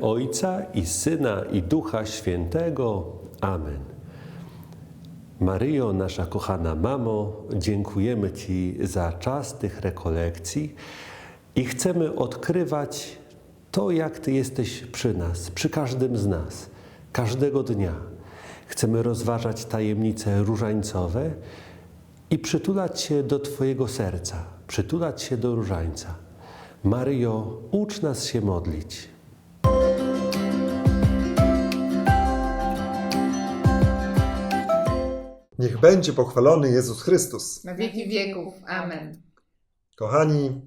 Ojca i Syna i Ducha Świętego. Amen. Maryjo, nasza kochana mamo, dziękujemy Ci za czas tych rekolekcji i chcemy odkrywać to, jak Ty jesteś przy nas, przy każdym z nas, każdego dnia. Chcemy rozważać tajemnice różańcowe i przytulać się do Twojego serca, przytulać się do różańca. Maryjo, ucz nas się modlić. Niech będzie pochwalony Jezus Chrystus. Na wieki wieków. Amen. Kochani,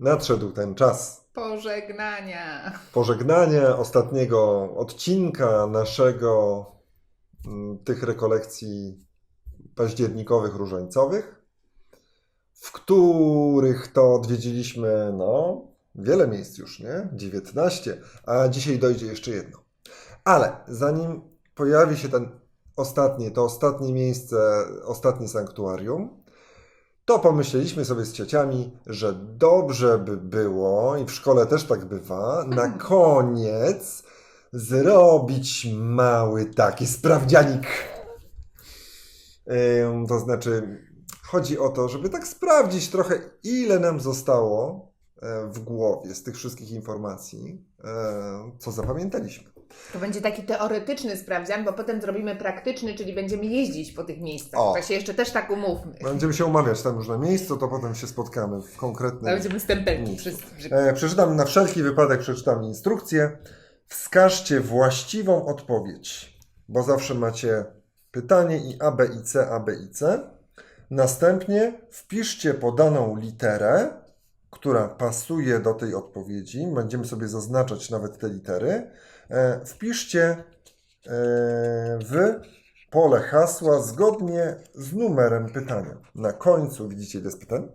nadszedł ten czas Pożegnania. pożegnania ostatniego odcinka naszego mm, tych rekolekcji październikowych różańcowych, w których to odwiedziliśmy no, wiele miejsc już, nie? 19, a dzisiaj dojdzie jeszcze jedno. Ale zanim pojawi się ten ostatnie, to ostatnie miejsce, ostatnie sanktuarium, to pomyśleliśmy sobie z ciociami, że dobrze by było, i w szkole też tak bywa, na koniec zrobić mały taki sprawdzianik. To znaczy, chodzi o to, żeby tak sprawdzić trochę, ile nam zostało e, w głowie z tych wszystkich informacji, e, co zapamiętaliśmy. To będzie taki teoretyczny sprawdzian, bo potem zrobimy praktyczny, czyli będziemy jeździć po tych miejscach. O. To się jeszcze też tak umówmy. Będziemy się umawiać tam już na miejscu, to potem się spotkamy w konkretnym Będziemy stempelki wszyscy. E, przeczytam na wszelki wypadek, przeczytam instrukcję. Wskażcie właściwą odpowiedź, bo zawsze macie pytanie i A, B i C, A, B i C. Następnie wpiszcie podaną literę, która pasuje do tej odpowiedzi. Będziemy sobie zaznaczać nawet te litery. E, Wpiszcie e, w pole hasła zgodnie z numerem pytania. Na końcu, widzicie jest pytań?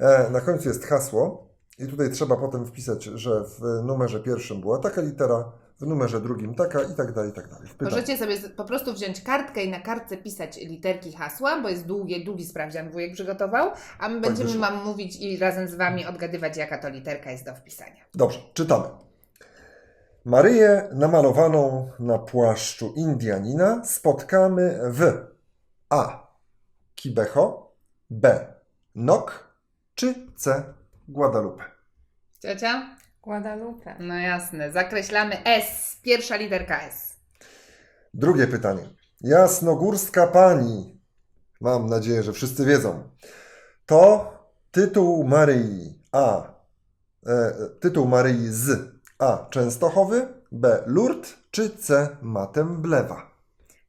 E, Na końcu jest hasło i tutaj trzeba potem wpisać, że w numerze pierwszym była taka litera, w numerze drugim taka i tak dalej, i tak dalej. Możecie sobie po prostu wziąć kartkę i na kartce pisać literki hasła, bo jest długie, długi sprawdzian wujek przygotował, a my będziemy. Wam mówić i razem z Wami odgadywać, jaka to literka jest do wpisania. Dobrze, czytamy. Maryję namalowaną na płaszczu Indianina spotkamy w A. Kibeho, B. Nok czy C. Guadalupe. Ciocia? Guadalupe. No jasne. Zakreślamy S. Pierwsza literka S. Drugie pytanie. Jasnogórska pani, mam nadzieję, że wszyscy wiedzą, to tytuł Maryi A. E, tytuł Maryi z A. Częstochowy, B. Lourdes czy C. Matemblewa.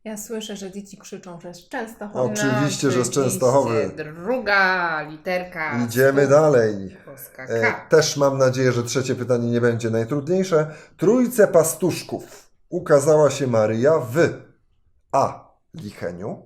Ja słyszę, że dzieci krzyczą, że jest często O, Oczywiście, że z. Częstochowy. Druga literka. Idziemy dalej. Polska E, też mam nadzieję, że trzecie pytanie nie będzie najtrudniejsze. Trójce pastuszków ukazała się Maryja w A. Licheniu,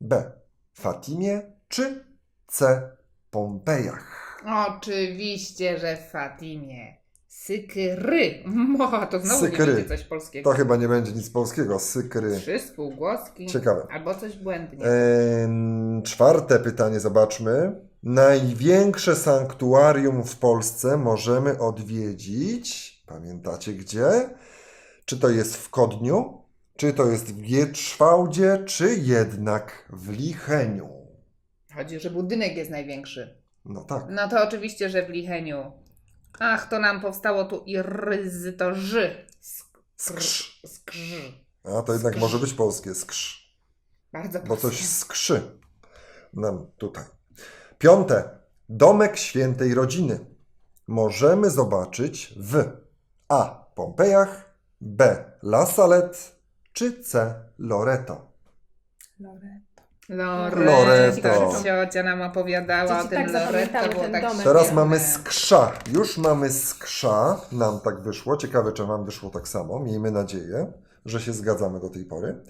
B. Fatimie czy C. Pompejach. Oczywiście, że w Fatimie. Sykry. Mo, to znowu Sykry. nie będzie coś polskiego. To chyba nie będzie nic polskiego. Sykry. Trzy spółgłoski. Ciekawe. Albo coś błędnie. Em, czwarte pytanie, zobaczmy. Największe sanktuarium w Polsce możemy odwiedzić. Pamiętacie gdzie? Czy to jest w Kodniu? Czy to jest w Gietrzwałdzie? Czy jednak w Licheniu? Chodzi, że budynek jest największy. No tak. No to oczywiście, że w Licheniu. Ach, to nam powstało tu i ryzy, to ży. Skrz. Skrz. A to jednak może być polskie. Skrz. Bardzo Bo proste. coś skrzy nam tutaj. Piąte. Domek świętej rodziny. Możemy zobaczyć w A. Pompejach, B. La Salette czy C. Loreto. Loreto. Loreto. Loreto. Ciocia nam opowiadała Dzieci o tym tak Loreto. Było ten tak domek. Teraz świetne. mamy skrza. Już mamy skrza. Nam tak wyszło. Ciekawe, czy Wam wyszło tak samo. Miejmy nadzieję, że się zgadzamy do tej pory.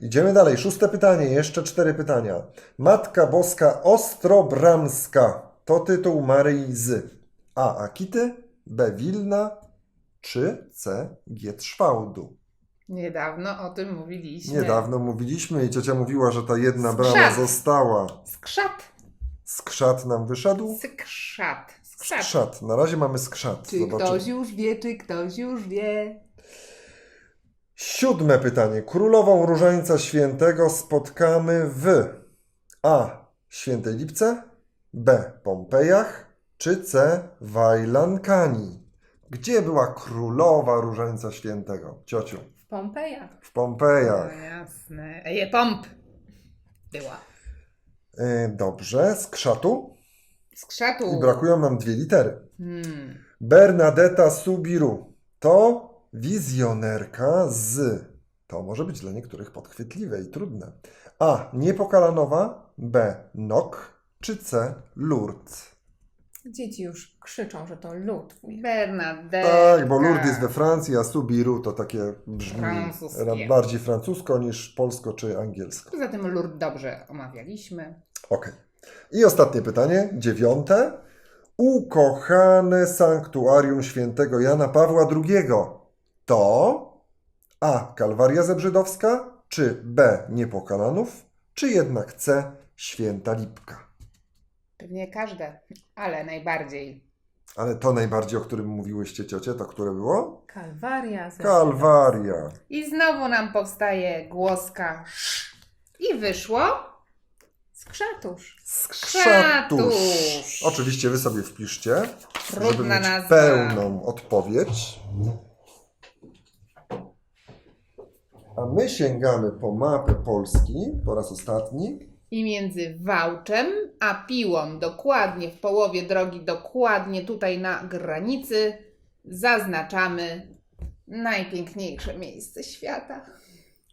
Idziemy dalej. Szóste pytanie. Jeszcze cztery pytania. Matka Boska Ostrobramska to tytuł Maryi z A. Akity, B. Wilna czy C. Gietrzwałdu. Niedawno o tym mówiliśmy. Niedawno mówiliśmy i ciocia mówiła, że ta jedna brama Skrzat. została. Skrzat. Skrzat nam wyszedł. Skrzat. Skrzat. Skrzat. Na razie mamy skrzat. Czy Zobaczymy. ktoś już wie, czy ktoś już wie? Siódme pytanie. Królową Różańca Świętego spotkamy w A. Świętej Lipce, B. Pompejach, czy C. Wajlankani. Gdzie była królowa Różańca Świętego? Ciociu. Pompejach. W Pompejach. No jasne. Eje, pomp. Była. Y, Dobrze, z krzatu. Skrzatu. I brakują nam dwie litery. Hmm. Bernadetta Subiru to wizjonerka z. To może być dla niektórych podchwytliwe i trudne. A. Niepokalanowa. B. Nok. Czy C. Lourdes. Dzieci już krzyczą, że to lód. Bernadette. Tak, bo Lourdes jest we Francji, a Subiru to takie brzmi bardziej francusko niż polsko czy angielsko. Poza tym Lourdes dobrze omawialiśmy. Ok. I ostatnie pytanie, dziewiąte. Ukochane sanktuarium świętego Jana Pawła II to A. Kalwaria Zebrzydowska, czy B. Niepokalanów, czy jednak C. Święta Lipka. Pewnie każde, ale najbardziej. Ale to najbardziej, o którym mówiłyście ciocie, to które było? Kalwaria. Kalwaria. I znowu nam powstaje głoska sz. I wyszło Skrzatusz. Skrzatusz. Skrzatusz. Oczywiście wy sobie wpiszcie, żeby Trudna mieć nazwa. pełną odpowiedź. A my sięgamy po mapę Polski po raz ostatni. I między Wałczem a Piłą, dokładnie w połowie drogi, dokładnie tutaj na granicy, zaznaczamy najpiękniejsze miejsce świata.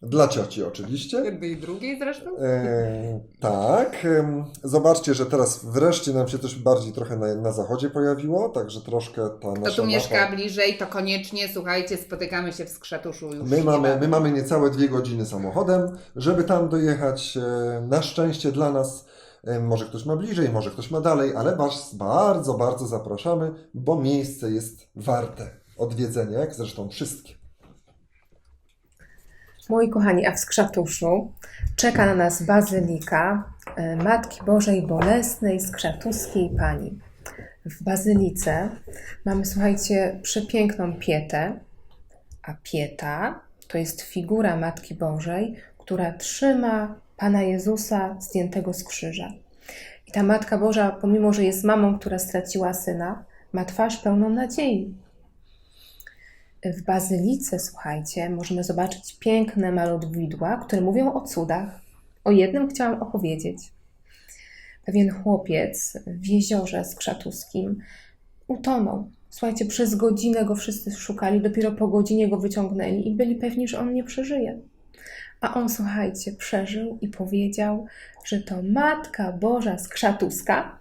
Dla cioci oczywiście. Jednej i drugiej zresztą. E, tak. Zobaczcie, że teraz wreszcie nam się też bardziej trochę na, na zachodzie pojawiło, także troszkę ta Kto nasza tu mieszka mapa... bliżej, to koniecznie, słuchajcie, spotykamy się w Skrzatuszu już. My mamy, my mamy niecałe dwie godziny samochodem, żeby tam dojechać. E, Na szczęście dla nas, e, może ktoś ma bliżej, może ktoś ma dalej, ale bardzo, bardzo zapraszamy, bo miejsce jest warte odwiedzenia, jak zresztą wszystkie. Moi kochani, a w Skrzatuszu czeka na nas bazylika e, Matki Bożej Bolesnej Skrzatuskiej Pani. W bazylice mamy, słuchajcie, przepiękną pietę, a pieta to jest figura Matki Bożej, która trzyma Pana Jezusa zdjętego z krzyża. I ta Matka Boża, pomimo że jest mamą, która straciła syna, ma twarz pełną nadziei. W bazylice, słuchajcie, możemy zobaczyć piękne malowidła, które mówią o cudach. O jednym chciałam opowiedzieć. Pewien chłopiec w jeziorze skrzatuskim utonął. Słuchajcie, przez godzinę go wszyscy szukali, dopiero po godzinie go wyciągnęli i byli pewni, że on nie przeżyje. A on, słuchajcie, przeżył i powiedział, że to Matka Boża Skrzatuska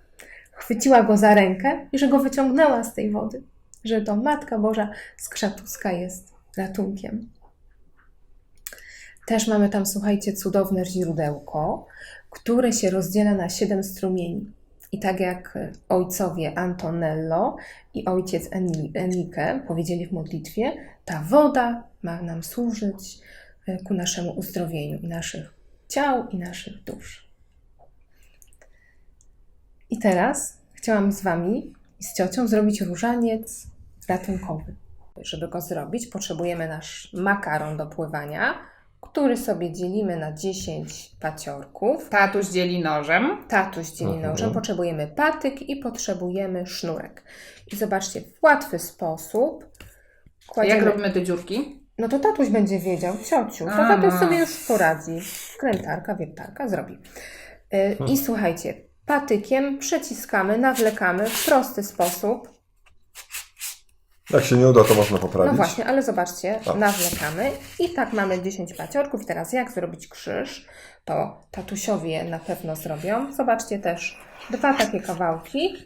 chwyciła go za rękę i że go wyciągnęła z tej wody że to Matka Boża Skrzatuska jest ratunkiem. Też mamy tam, słuchajcie, cudowne źródełko, które się rozdziela na siedem strumieni. I tak jak ojcowie Antonello i ojciec Enrique powiedzieli w modlitwie, ta woda ma nam służyć e, ku naszemu uzdrowieniu naszych ciał i naszych dusz. I teraz chciałam z Wami i z ciocią zrobić różaniec ratunkowy. Żeby go zrobić, potrzebujemy nasz makaron do pływania, który sobie dzielimy na 10 paciorków. Tatuś dzieli nożem. Tatuś dzieli Mhm. nożem, potrzebujemy patyk i potrzebujemy sznurek. I zobaczcie, w łatwy sposób Jak kładziemy... robimy te dziurki? No to tatuś będzie wiedział, ciociu. To A, tatuś no. sobie już poradzi. Wkrętarka, wiertarka zrobi. Y, I słuchajcie, patykiem przeciskamy, nawlekamy w prosty sposób. Jak się nie uda, to można poprawić. No właśnie, ale zobaczcie, Tak. nawlekamy i tak mamy 10 paciorków. Teraz jak zrobić krzyż? To tatusiowi je na pewno zrobią. Zobaczcie też dwa takie kawałki,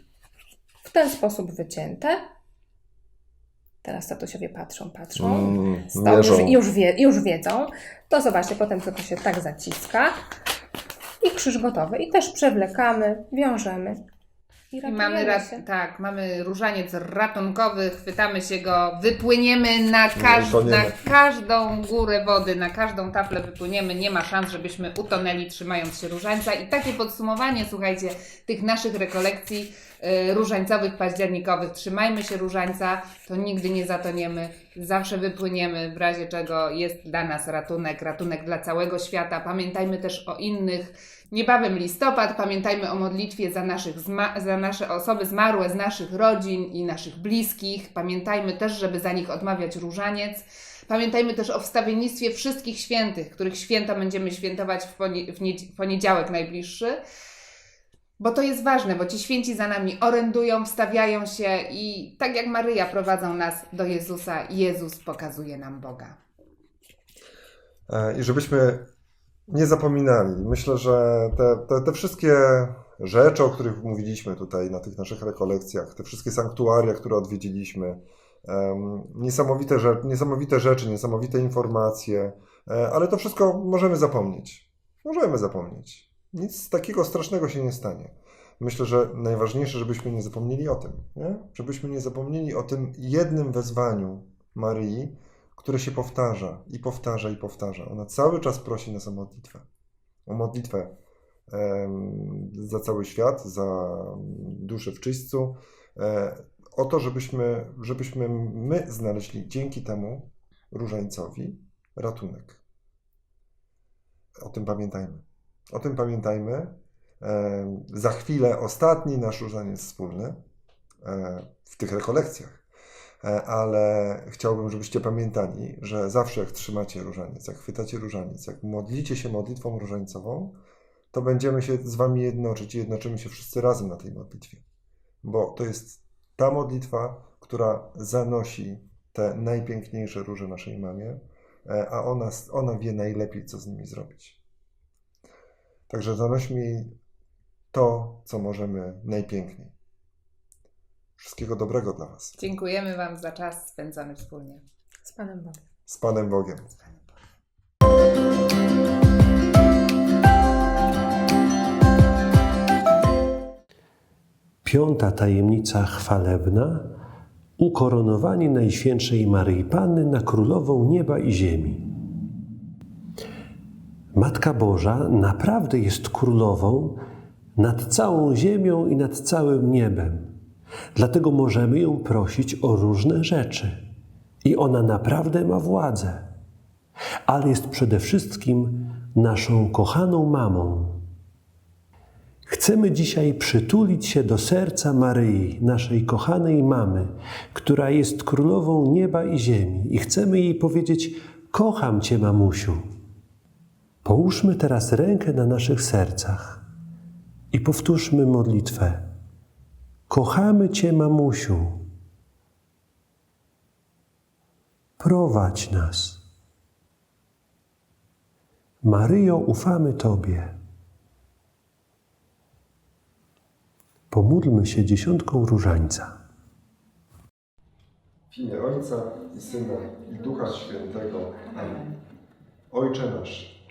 w ten sposób wycięte. Teraz tatusiowie patrzą, patrzą. Mm, Stop, już, już, wie, już wiedzą. To zobaczcie, potem tylko się tak zaciska. I krzyż gotowy. I też przewlekamy, wiążemy. I mamy, rat, się. tak, mamy różaniec ratunkowy, chwytamy się go, wypłyniemy na, każ, toniemy. na każdą górę wody, na każdą taplę wypłyniemy. Nie ma szans, żebyśmy utonęli trzymając się różańca. I takie podsumowanie, słuchajcie, tych naszych rekolekcji różańcowych, październikowych. Trzymajmy się różańca, to nigdy nie zatoniemy, zawsze wypłyniemy, w razie czego jest dla nas ratunek, ratunek dla całego świata. Pamiętajmy też o innych. Niebawem listopad, pamiętajmy o modlitwie za, naszych za nasze osoby zmarłe z naszych rodzin i naszych bliskich. Pamiętajmy też, żeby za nich odmawiać różaniec. Pamiętajmy też o wstawiennictwie wszystkich świętych, których święta będziemy świętować w, poni- w niedz- poniedziałek najbliższy. Bo to jest ważne, bo ci święci za nami orędują, wstawiają się i tak jak Maryja prowadzą nas do Jezusa, Jezus pokazuje nam Boga. E, I żebyśmy nie zapominali. Myślę, że te, te, te wszystkie rzeczy, o których mówiliśmy tutaj na tych naszych rekolekcjach, te wszystkie sanktuaria, które odwiedziliśmy, niesamowite, rzecz, niesamowite rzeczy, niesamowite informacje, e, ale to wszystko możemy zapomnieć. Możemy zapomnieć. Nic takiego strasznego się nie stanie. Myślę, że najważniejsze, żebyśmy nie zapomnieli o tym, nie? żebyśmy nie zapomnieli o tym jednym wezwaniu Maryi, które się powtarza i powtarza i powtarza. Ona cały czas prosi nas o modlitwę. O modlitwę za cały świat, za duszę w czyśćcu, e, o to, żebyśmy, żebyśmy my znaleźli dzięki temu różańcowi ratunek. O tym pamiętajmy. O tym pamiętajmy. Em, Za chwilę ostatni nasz różaniec wspólny e, w tych rekolekcjach. E, ale chciałbym, żebyście pamiętali, że zawsze jak trzymacie różaniec, jak chwytacie różaniec, jak modlicie się modlitwą różańcową, to będziemy się z wami jednoczyć i jednoczymy się wszyscy razem na tej modlitwie. Bo to jest ta modlitwa, która zanosi te najpiękniejsze róże naszej mamie, e, a ona, ona wie najlepiej, co z nimi zrobić. Także zanośmy to, co możemy najpiękniej. Wszystkiego dobrego dla Was. Dziękujemy Wam za czas spędzony wspólnie. Z Panem Bogiem. Z Panem Bogiem. Piąta tajemnica chwalebna ukoronowanie Najświętszej Maryi Panny na Królową Nieba i Ziemi. Matka Boża naprawdę jest królową nad całą ziemią i nad całym niebem. Dlatego możemy ją prosić o różne rzeczy. I ona naprawdę ma władzę. Ale jest przede wszystkim naszą kochaną mamą. Chcemy dzisiaj przytulić się do serca Maryi, naszej kochanej mamy, która jest królową nieba i ziemi, i chcemy jej powiedzieć: Kocham Cię, mamusiu. Połóżmy teraz rękę na naszych sercach i powtórzmy modlitwę. Kochamy Cię, mamusiu. Prowadź nas. Maryjo, ufamy Tobie. Pomódlmy się dziesiątką różańca. W imię Ojca i Syna i Ducha Świętego. Amen. Ojcze nasz,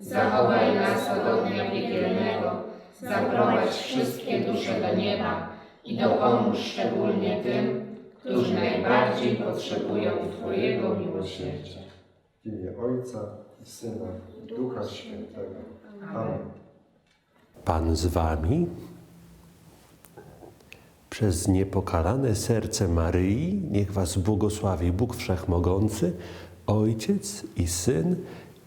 zachowaj nas od ognia piekielnego, zaprowadź wszystkie dusze do nieba i dopomóż szczególnie tym, którzy najbardziej potrzebują Twojego miłosierdzia. w imię Ojca i Syna i Ducha Świętego. Amen. Pan z wami. Przez niepokalane serce Maryi niech was błogosławi Bóg Wszechmogący, Ojciec i Syn